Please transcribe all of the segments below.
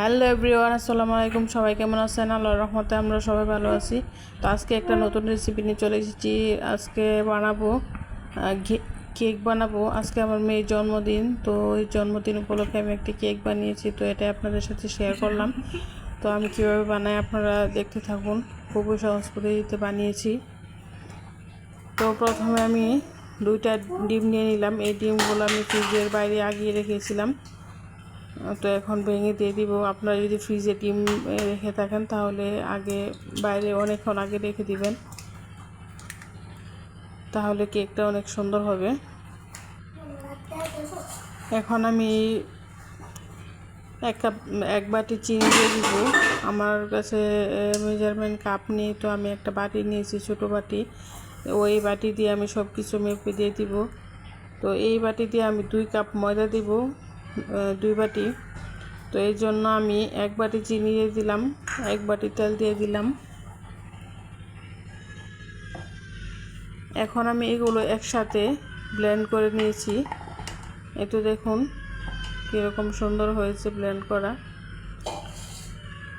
Hello everyone, আসসালামু আলাইকুম। সবাই কেমন আছেন? আল্লাহর রহমতে আমরা সবাই ভালো আছি। তো আজকে একটা নতুন রেসিপি নিয়ে চলে এসেছি। আজকে বানাবো কেক বানাবো। আজকে আমার মেয়ের জন্মদিন, তো ওই জন্মদিন উপলক্ষে আমি একটি কেক বানিয়েছি, তো এটা আপনাদের সাথে শেয়ার করলাম। তো আমি কীভাবে বানাই আপনারা দেখতে থাকুন। খুবই সহজ পদ্ধতিতে বানিয়েছি। তো প্রথমে আমি দুইটা ডিম নিয়ে নিলাম। এই ডিমগুলো আমি ফ্রিজের বাইরে আগিয়ে রেখেছিলাম। তো এখন ভেঙে দিয়ে দিব। আপনারা যদি ফ্রিজে ডিম রেখে থাকেন, তাহলে আগে বাইরে অনেকক্ষণ আগে রেখে দিবেন। তাহলে কেকটা অনেক সুন্দর হবে। এখন আমি এক কাপ, এক বাটি চিনি দিয়ে দিব। আমার কাছে মেজারমেন্ট কাপ নেই তো আমি একটা বাটি নিয়েছি, ছোটো বাটি। ওই বাটি দিয়ে আমি সব কিছু মেপে দিয়ে দিব। তো এই বাটি দিয়ে আমি দুই কাপ ময়দা দিব। দুই বাটি। তো এই জন্য আমি এক বাটি চিনি দিয়ে দিলাম, এক বাটি তেল দিয়ে দিলাম। এখন আমি এগুলো একসাথে ব্লেন্ড করে নিয়েছি। একটু দেখুন কীরকম সুন্দর হয়েছে ব্লেন্ড করা।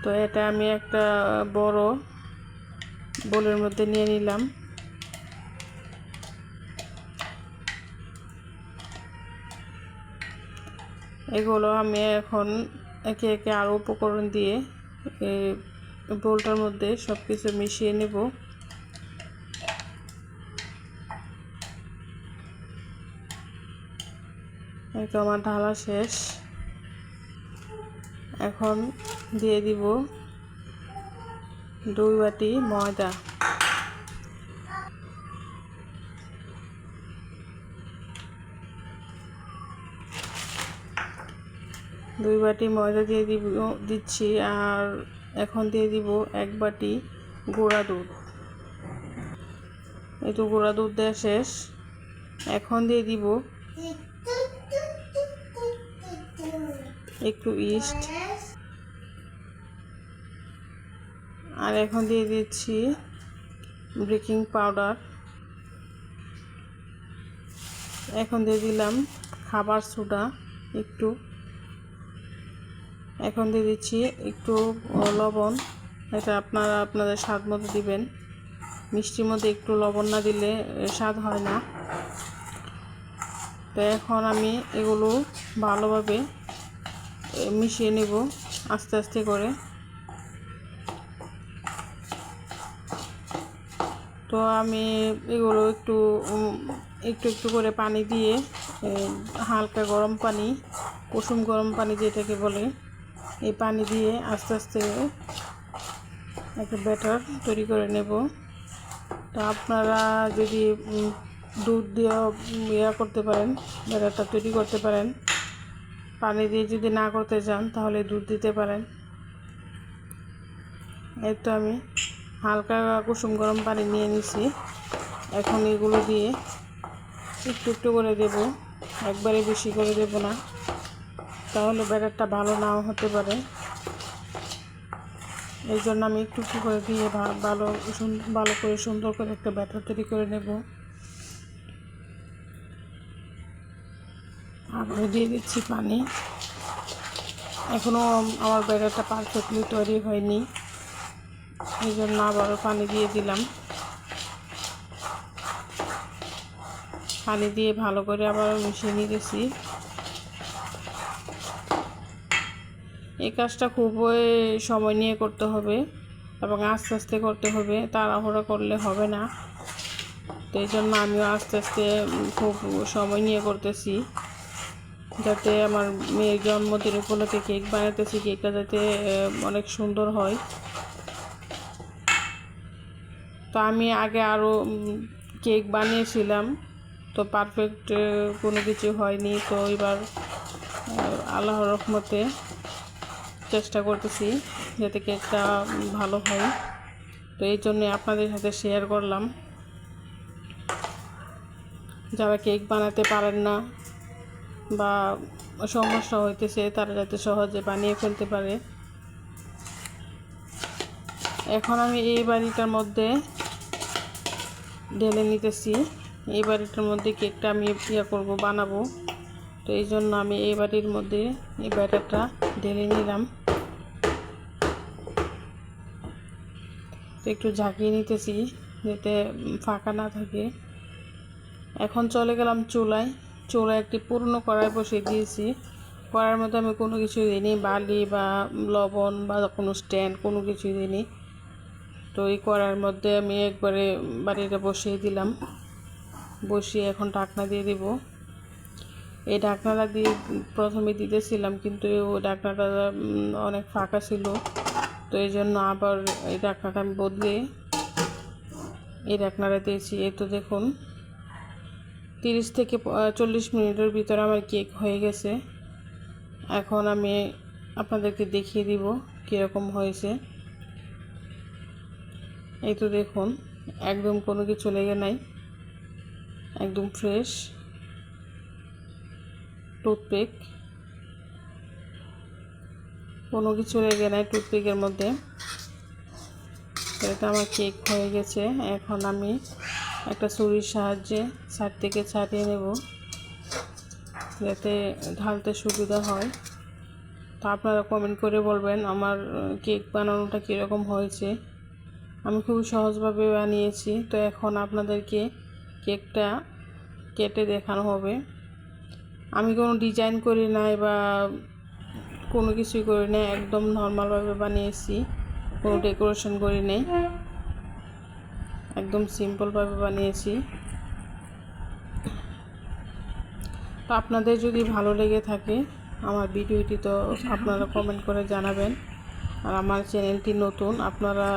তো এটা আমি একটা বড় বোলের মধ্যে নিয়ে নিলাম। এগুলো আমি এখন একে একে আরও উপকরণ দিয়ে বোলটার মধ্যে সব কিছু মিশিয়ে নেব। তো আমার ঢালা শেষ। এখন দিয়ে দিব দুই বাটি ময়দা। দুই বাটি ময়দা দিয়ে দিব, দিচ্ছি, আর এখন দিয়ে দিব এক বাটি গুঁড়া দুধ। এই তো গুঁড়া দুধ দেওয়া শেষ। এখন দিয়ে দিব একটু ইস্ট। আর এখন দিয়ে দিচ্ছি বেকিং পাউডার। এখন দিয়ে দিলাম খাবার সোডা একটু। এখন দিয়ে দিচ্ছি একটু লবণ। এটা আপনারা আপনাদের স্বাদ মতো দিবেন। মিষ্টির মধ্যে একটু লবণ না দিলে স্বাদ হয় না। তো এখন আমি এগুলো ভালোভাবে মিশিয়ে নেব আস্তে আস্তে করে। তো আমি এগুলো একটু একটু একটু করে পানি দিয়ে হালকা গরম পানি, কুসুম গরম পানি যেটাকে বলে এই পানি দিয়ে আস্তে আস্তে একটা ব্যাটার তৈরি করে নেব। তো আপনারা যদি দুধ উম, ইয়া করতে পারেন ব্যাটারটা তৈরি করতে পারেন পানি দিয়ে যদি না করতে চান তাহলে দুধ দিতে পারেন। এই তো আমি হালকা কুসুম গরম পানি নিয়ে নিছি। এখন এগুলো দিয়ে একটু একটু করে দেব। একবারে বেশি করে দেব না। তাহলে ব্যাটারটা ভালো নাও হতে পারে। এই জন্য আমি একটু একটু করে দিয়ে ভালো ভালো করে সুন্দর করে একটা ব্যাটার তৈরি করে নেব। আবারও দিয়ে দিচ্ছি পানি। এখনও আমার ব্যাটারটা পারফেক্টলি তৈরি হয়নি। এই জন্য আবারও পানি দিয়ে দিলাম। পানি দিয়ে ভালো করে আবার মিশিয়ে নিতেছি এই কাজটা খুবই সময় নিয়ে করতে হবে এবং আস্তে আস্তে করতে হবে তাড়াহুড়া করলে হবে না। তো এই জন্য আমিও আস্তে আস্তে খুব সময় নিয়ে করতেছি। যাতে আমার মেয়ের জন্মদিন উপলক্ষে কেক বানাতেছি কেকটা যাতে অনেক সুন্দর হয়। তো আমি আগে আরও কেক বানিয়েছিলাম। তো পারফেক্ট কোনো কিছু হয়নি। তো এবার আহ, আল্লাহর রহমতে চেষ্টা করতেছি যাতে কেকটা ভালো হয়। তো এই জন্যে আপনাদের সাথে শেয়ার করলাম। যারা কেক বানাতে পারেন না বা সমস্যা হইতেছে, তারা যাতে সহজে বানিয়ে ফেলতে পারে। এখন আমি এই বাড়িটার মধ্যে ঢেলে নিতেছি। এই বাড়িটার মধ্যে কেকটা আমি ইয়া করব, বানাবো। তো এই জন্য আমি এই বাড়ির মধ্যে এই ব্যাটারটা ঢেলে নিলাম। তো একটু ঝাঁকিয়ে নিতেছি, যাতে ফাঁকা না থাকে। এখন চলে গেলাম চুলায়। চুলায় একটি পুরনো কড়াই বসিয়ে দিয়েছি। কড়াইয়ের মধ্যে আমি কোনো কিছু দিইনি, বালি বা লবণ বা কোনো স্ট্যান্ড, কোনো কিছু দিইনি। তো এই কড়াইয়ের মধ্যে আমি একবারে বাড়িটা বসিয়ে দিলাম। বসিয়ে এখন ঢাকনা দিয়ে দিব। এই ঢাকনাটা দিয়ে প্রথমে দিতেছিলাম, কিন্তু ওই ঢাকনাটা অনেক ফাঁকা ছিল। তো এই জন্য আবার এই ঢাকনাটা আমি বদলে এই ঢাকনাটা দিয়েছি। এই তো দেখুন, তিরিশ থেকে চল্লিশ মিনিটের ভিতরে আমার কেক হয়ে গেছে। এখন আমি আপনাদেরকে দেখিয়ে দিব কীরকম হয়েছে। এই তো দেখুন, একদম কোনো কিছু লেগে নাই, একদম ফ্রেশ। টুথপিক। কোনো কিছু লেগে নাই টুথপিকের মধ্যে। এটা আমার কেক হয়ে গেছে। এখন আমি একটা ছুরির সাহায্যে সাইড থেকে ছাড়িয়ে নেব, যাতে ঢালতে সুবিধা হয়। তো আপনারা কমেন্ট করে বলবেন, আমার কেক বানানোটা কীরকম হয়েছে। আমি খুবই সহজভাবে বানিয়েছি, তো এখন আপনাদেরকে কেকটা কেটে দেখানো হবে। আমি কোনো ডিজাইন করি নাই বা কোনো কিছুই করি নাই, একদম নর্মালভাবে বানিয়েছি, কোনো ডেকোরেশন করি নাই। একদম সিম্পলভাবে বানিয়েছি। তো আপনাদের যদি ভালো লেগে থাকে, আমার ভিডিওটি তো আপনারা কমেন্ট করে জানাবেন। আর আমার চ্যানেলটি নতুন, আপনারা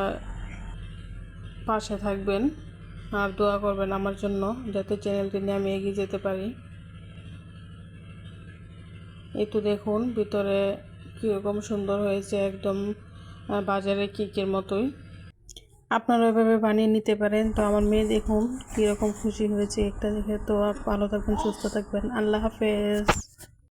পাশে থাকবেন। আর দোয়া করবেন আমার জন্য, যাতে চ্যানেলটি নিয়ে আমি এগিয়ে যেতে পারি। তো দেখুন, ভিতরে কীরকম সুন্দর হয়েছে একদম বাজারে কেকের মতোই। আপনারা ওইভাবে বানিয়ে নিতে পারেন। তো আমার মেয়ে দেখুন কীরকম খুশি হয়েছে। একটা দেখে তো ভালো থাকবেন, সুস্থ থাকবেন। আল্লাহ হাফেজ।